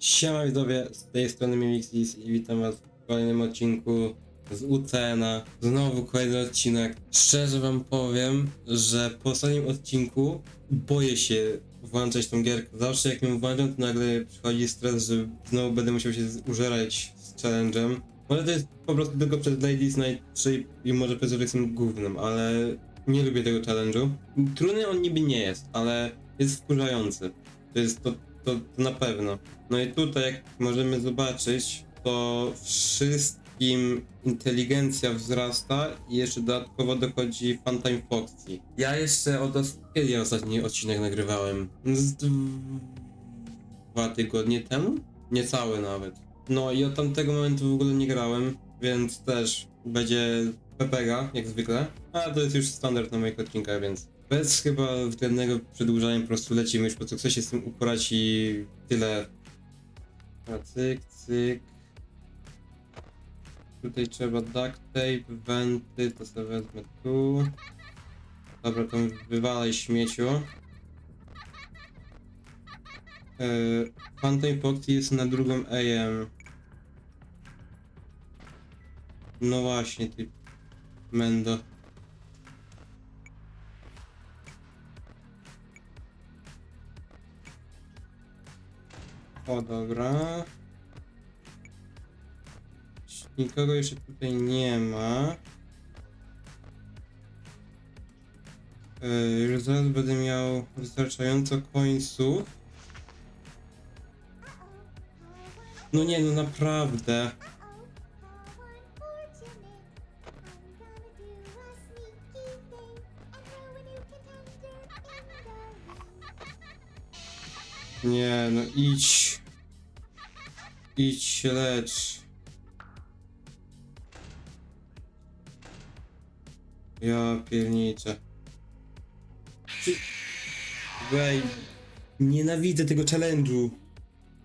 Siema widzowie, z tej strony Mimixis i witam was w kolejnym odcinku z UCN-a. Znowu kolejny odcinek. Szczerze wam powiem, że po ostatnim odcinku boję się włączać tą gierkę. Zawsze jak ją włączam, to nagle przychodzi stres, że znowu będę musiał się użerać z challenge'em. Może to jest po prostu tylko przed Ladies Night 3 i może przez że jestem głównym, ale nie lubię tego challenge'u. Trudny on niby nie jest, ale jest wkurzający. To jest to, to, na pewno. No i tutaj, jak możemy zobaczyć, to wszystkim inteligencja wzrasta i jeszcze dodatkowo dochodzi Funtime Foxy. Ja jeszcze od os- kiedy ja ostatni odcinek nagrywałem? Z dwa tygodnie temu? Niecały nawet. No i od tamtego momentu w ogóle nie grałem, więc też będzie PPG, jak zwykle. A to jest już standard na moich odcinkach, więc bez chyba względnego przedłużania po prostu lecimy już po co chcę się z tym uporać i tyle. A cyk, cyk. Tutaj trzeba duct tape, wenty, to sobie wezmę tu. Dobra, to wywalaj śmieciu. Yy, Phantom Foxy jest na drugą AM. No właśnie, ty Mendo. O, dobra. Nikogo jeszcze tutaj nie ma. Yy, już zaraz będę miał wystarczająco końców. No nie, no naprawdę. Nie, no idź. Idź się lecz. Ja pierniczę. Wej. Nienawidzę tego challenge'u.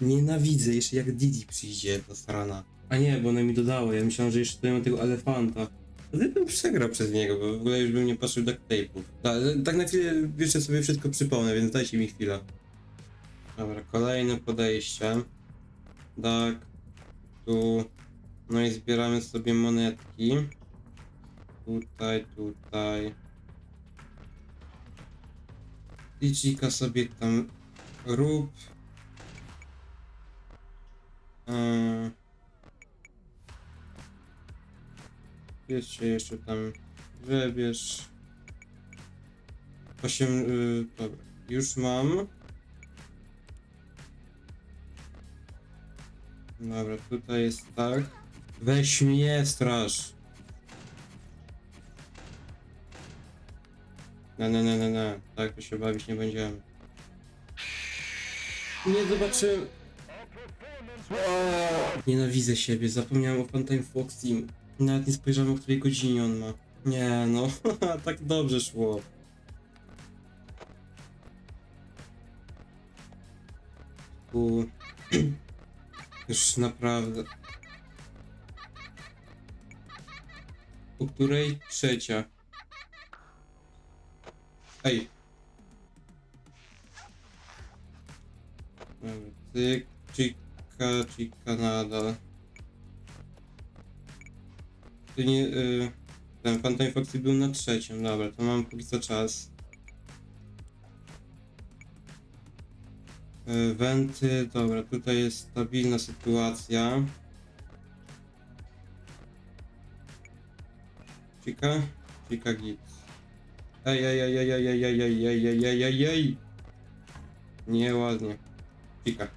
Nienawidzę, jeszcze jak Didi przyjdzie do strana. A nie, bo one mi dodało, ja myślałem, że jeszcze mam tego elefanta. Wtedy bym przegrał przez niego, bo w ogóle już bym nie patrzył duct tape'ów. Tak, tak na chwilę jeszcze sobie wszystko przypomnę, więc dajcie mi chwilę. Dobra, kolejne podejście. Tak. Tu. No i zbieramy sobie monetki. Tutaj, tutaj. Liczika sobie tam rób. Eee. Jeszcze, jeszcze tam wybierz. 8, yy, dobra, już mam. Dobra, tutaj jest tak. Weź mnie, straż. Nie, nie, nie, nie, nie. Tak to się bawić nie będziemy. Nie zobaczyłem. Nienawidzę siebie, zapomniałem o Funtime Foxy. Nawet nie spojrzałem o której godzinie on ma. Nie no, tak dobrze szło. Tu... Już naprawdę. Po której trzecia? Ej. Cyk, cika, cika nadal. Ty nie, y, ten Phantom Foxy był na trzecim, dobra, to mam póki co czas. Wenty, dobra, tutaj jest stabilna sytuacja. Cika? Cika git. Ej, ej, ej, ej, ej, ej, ej, ej, ej, ej, ej, ej, ej. Nieładnie. Cika.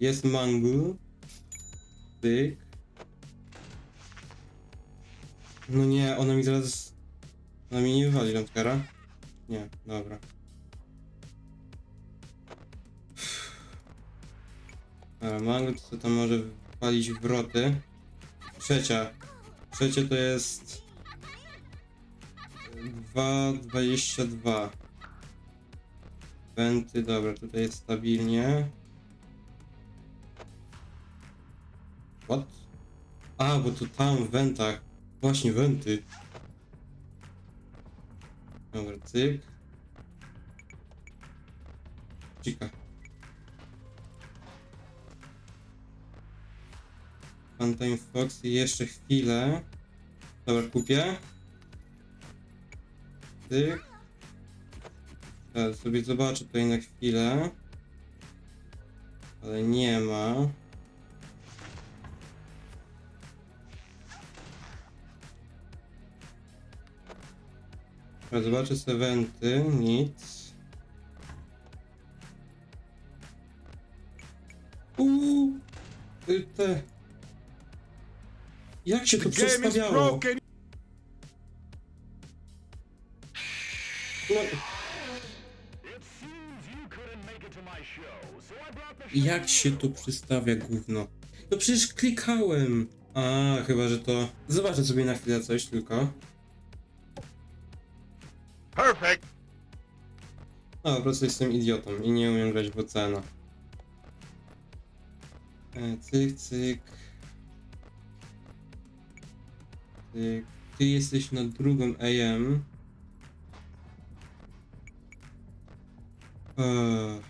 Jest mango. Tyk. No nie, ona mi zaraz... Ona mi nie wywali lampkara? Nie, dobra. Dobra, mango to co może walić wroty. Trzecia. Trzecie to jest... 2,22. Wenty, dobra, tutaj jest stabilnie. What? A, bo to tam w wentach. Właśnie wenty. Dobra, cyk. Cika. Funtime Fox i jeszcze chwilę. Dobra, kupię. Tyk. Teraz sobie zobaczę tutaj na chwilę. Ale nie ma. Dobra, zobaczę sobie eventy, nic. Uuu, te. Jak się to przestawiało? No, jak się tu przystawia gówno? No przecież klikałem. A, chyba, że to... Zobaczę sobie na chwilę coś tylko. Perfect. A, po prostu jestem idiotą i nie umiem grać w oceana. E, cyk, cyk. Ty jesteś na drugą AM. Eee.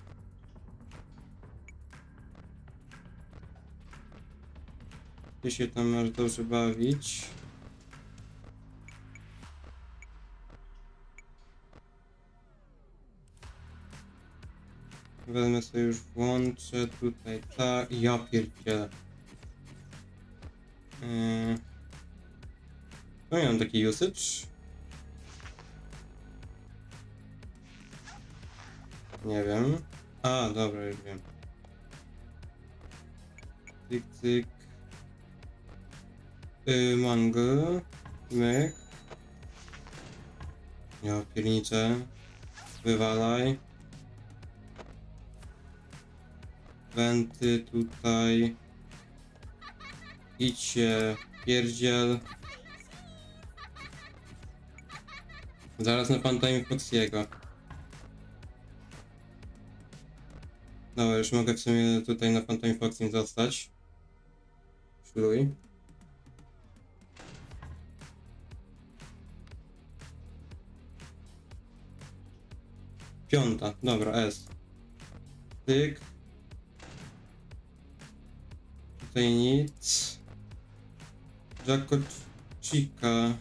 Ty się tam masz dobrze bawić. Wezmę sobie już włączę tutaj tak. Ja pierdzielę. Yy... To miałem taki usage. Nie wiem. A, dobra, już wiem. Cyk, cyk. Yy, mango. Myk. Ja pierniczę. Wywalaj. Wenty tutaj. Idźcie, pierdziel. Zaraz na Pantime Foxiego. Dobra, już mogę w sumie tutaj na Pantime Foxim zostać. Szluj. Piąta, dobra, S. Tyk. Tutaj nic. Jacko Chica.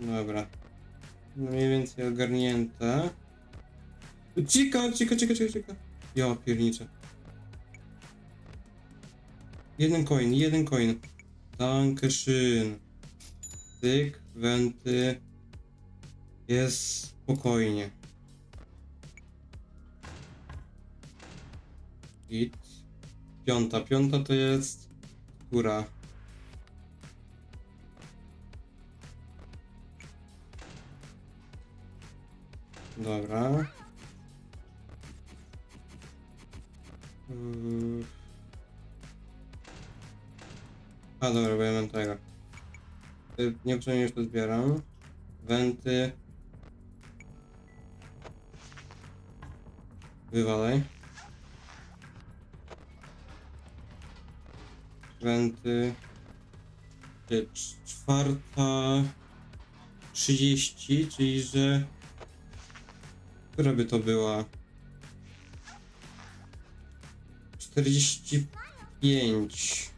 Dobra. Mniej więcej ogarnięte. Chica, Chica, Chica, Chica, Chica. Ja pierniczę. Jeden coin, jeden coin. Dankeschön. Tyk, wenty. Jest spokojnie. Git. Piąta. Piąta to jest góra. Dobra. Mm. A dobra, bo ja mam tego. Y, Niepotrzebnie już to zbieram. Wenty. Wywalaj. Wenty. Czwarta. 30, czyli że. Która by to była? 45.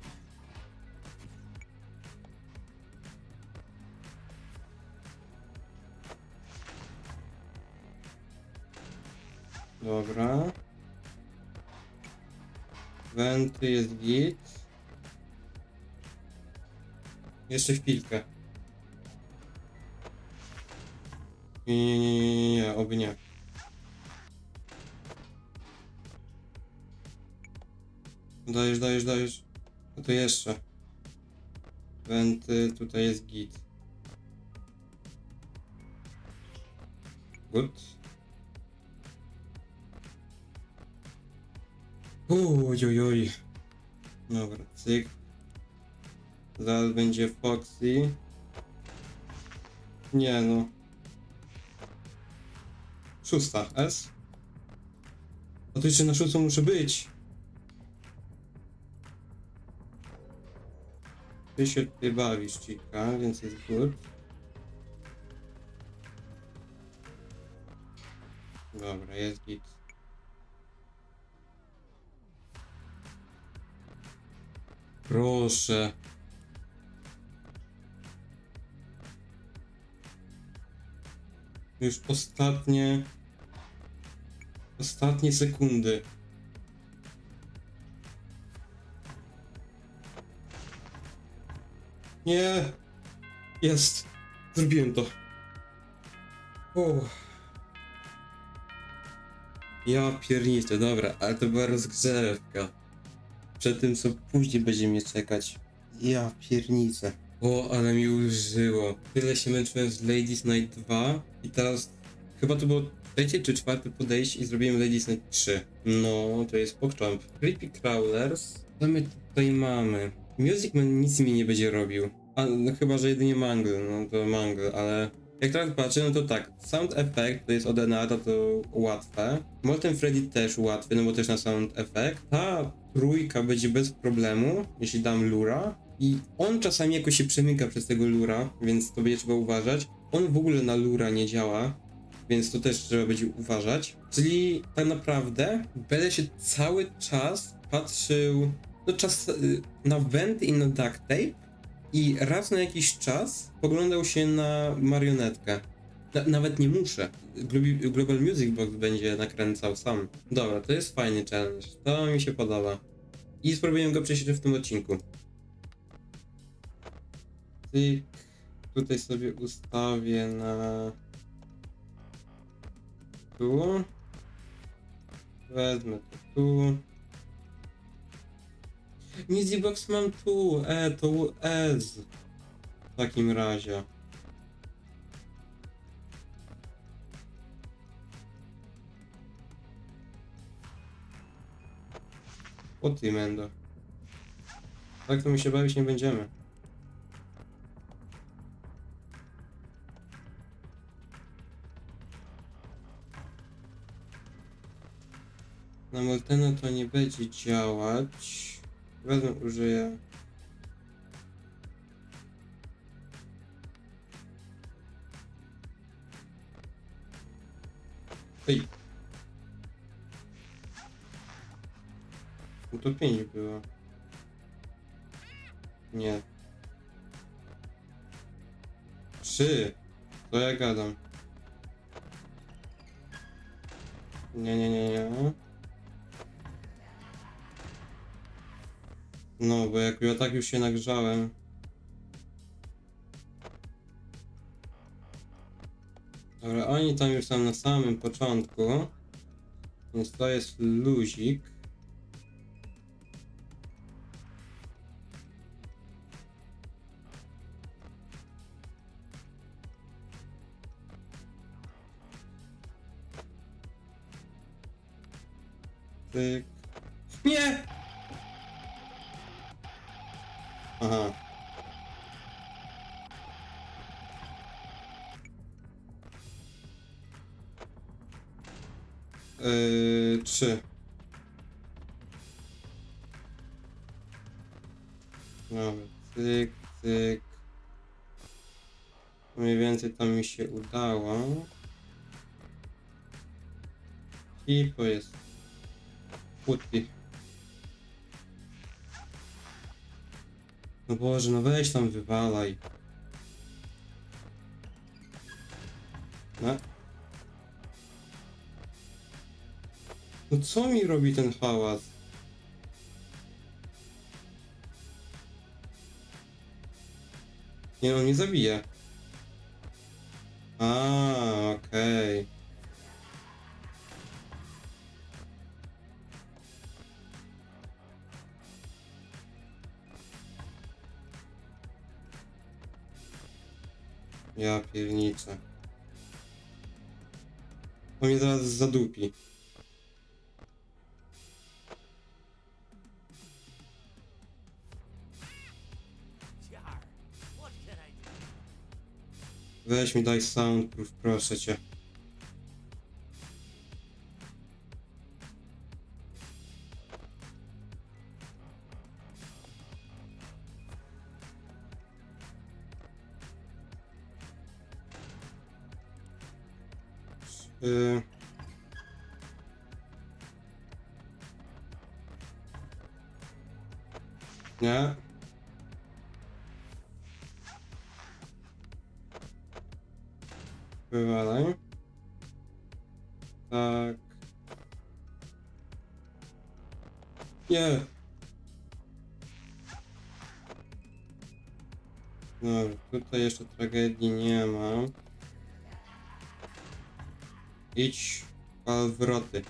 Dobra. Wenty jest git. Jeszcze chwilkę. Nie, nie, nie, nie, nie, oby nie. Dajesz, dajesz, dajesz. A to jeszcze. Wenty, tutaj jest git. Good. Uj, uj, uj. Dobra, cyk. Zaraz będzie Foxy. Nie no. Szósta, S. A to jeszcze na szóstą muszę być. Ty się tutaj bawisz, Cika, więc jest good. Dobra, jest git. Proszę. Już ostatnie... Ostatnie sekundy. Nie! Jest! Zrobiłem to. Uff. Ja pierniczę, dobra, ale to była rozgrzewka. Przed tym, co później będzie mnie czekać. Ja pierniczę. O, ale mi użyło. Tyle się męczyłem z Ladies Night 2 i teraz chyba to było trzecie czy czwarte podejście i zrobiłem Ladies Night 3. No, to jest PogChamp. Creepy Crawlers. Co my tutaj mamy? Music Man nic mi nie będzie robił. A, no chyba, że jedynie Mangle, no to Mangle, ale jak teraz patrzę, no to tak, Sound Effect to jest od Enata, to łatwe. Molten Freddy też łatwy, no bo też na Sound Effect. Ta trójka będzie bez problemu, jeśli dam Lura. I on czasami jakoś się przemyka przez tego Lura, więc to będzie trzeba uważać. On w ogóle na Lura nie działa, więc to też trzeba będzie uważać. Czyli tak naprawdę będę się cały czas patrzył no czas y, na wenty i na duct tape i raz na jakiś czas poglądał się na marionetkę. Na, nawet nie muszę. Global Music Box będzie nakręcał sam. Dobra, to jest fajny challenge. To mi się podoba. I spróbuję go przejść w tym odcinku. Cyk. Tutaj sobie ustawię na... Tu. Wezmę to tu. Music Box mam tu, e, to S. W takim razie. O ty mendo. Tak to my się bawić nie będziemy. Na Moltena to nie będzie działać. Wezmę, użyję. Ej. No to pięć było. Nie. Trzy. To ja gadam. No, bo jak ja tak już się nagrzałem. Dobra, oni tam już są na samym początku. Więc to jest luzik. Tyk. Nie! Yy, trzy. Dobra, cyk, cyk. Mniej więcej tam mi się udało. I to jest putki. No Boże, no weź tam wywalaj. No. No co mi robi ten hałas? Nie no, nie zabije. A, okej. Ja pierniczę. On mnie zaraz zadupi. Weź mi daj soundproof, proszę cię. Nie. Wywalaj. Tak. Nie. Dobra, tutaj jeszcze tragedii nie ma. Idź pal wroty.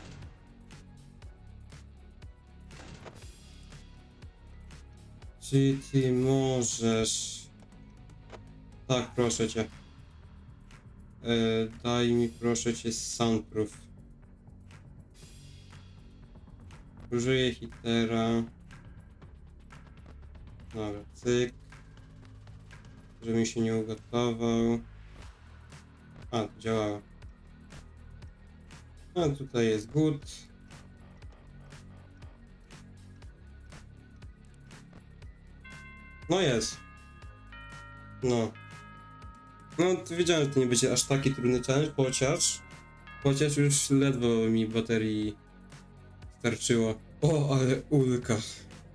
Czy ty możesz... Tak, proszę cię. E, daj mi proszę cię soundproof. Użyję hitera. Dobra, cyk. Żeby mi się nie ugotował. A, działało. A tutaj jest good. No jest. No. No, to wiedziałem, że to nie będzie aż taki trudny challenge, chociaż... Chociaż już ledwo mi baterii starczyło. O, ale ulka,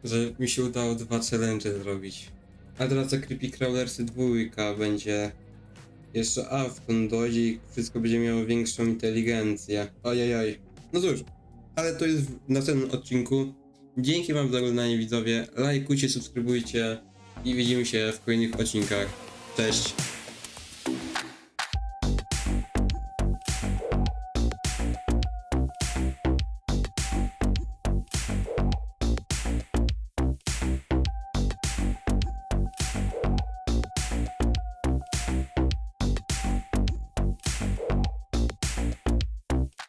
że mi się udało dwa challenge zrobić. A teraz Creepy Crawlersy dwójka będzie... Jeszcze Afton dojdzie i wszystko będzie miało większą inteligencję. Ojej. No cóż, ale to jest w następnym odcinku. Dzięki wam za oglądanie widzowie. Lajkujcie, subskrybujcie i widzimy się w kolejnych odcinkach. Cześć!